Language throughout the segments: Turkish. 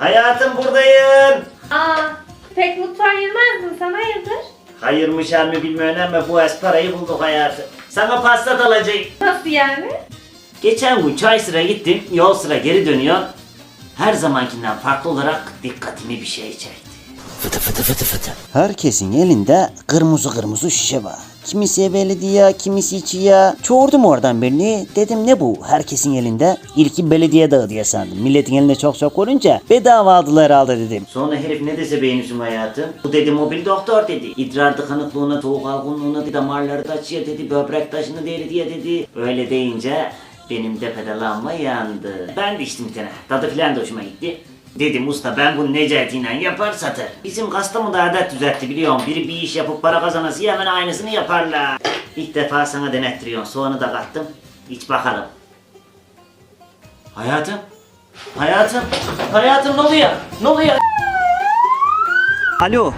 Hayatım buradayım. Aa, pek mutfağa girmezdin sen hayırdır? Hayırmış her mi bilmiyorum ama bu es parayı bulduk hayatım. Sana pasta da alacağım. Nasıl yani? Geçen gün çay sıra gittim, yol sıra geri dönüyor. Her zamankinden farklı olarak dikkatimi bir şey çekti. Fıtı fıtı fıtı fıtı. Herkesin elinde kırmızı kırmızı şişe var. Kimisi belediye, kimisi içiye. Çordum oradan birini. Dedim ne bu? Herkesin elinde. İlki belediye dağı diye sandım. Milletin elinde çok çok olunca bedava aldılar herhalde dedim. Sonra herif ne dese beğenirsin hayatım. Bu dedi mobil doktor dedi. İdrar tıkanıklığına, soğuk algınlığına, dedi, damarları taşıyor dedi, böbrek taşını deli diye dedi. Öyle deyince benim de pedalanma yandı. Ben de içtim bir tane. Tadı filan da hoşuma gitti. Dedim usta ben bunu Necati'yle yapar satır. Bizim Kastamonu'da adet düzeltti biliyorum. Biri bir iş yapıp para kazanası hemen aynısını yaparlar. İlk defa sana denettiriyorum. Soğanı da kattım. İç bakalım. Hayatım. Hayatım. Hayatım ne oluyor? Ne oluyor? Alo.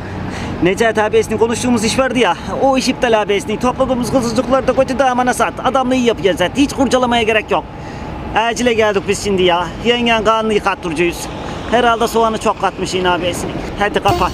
Necati abisinin konuştuğumuz iş vardı ya. O iş iptal abisinin. Topladığımız kızılcıkları da koca damana sat. Adamla iyi yapacağız zaten. Hiç kurcalamaya gerek yok. Acile geldik biz şimdi ya. Yengen kanını yıkattıracağız. Herhalde soğanı çok katmış yine abisinin. Hadi kapat.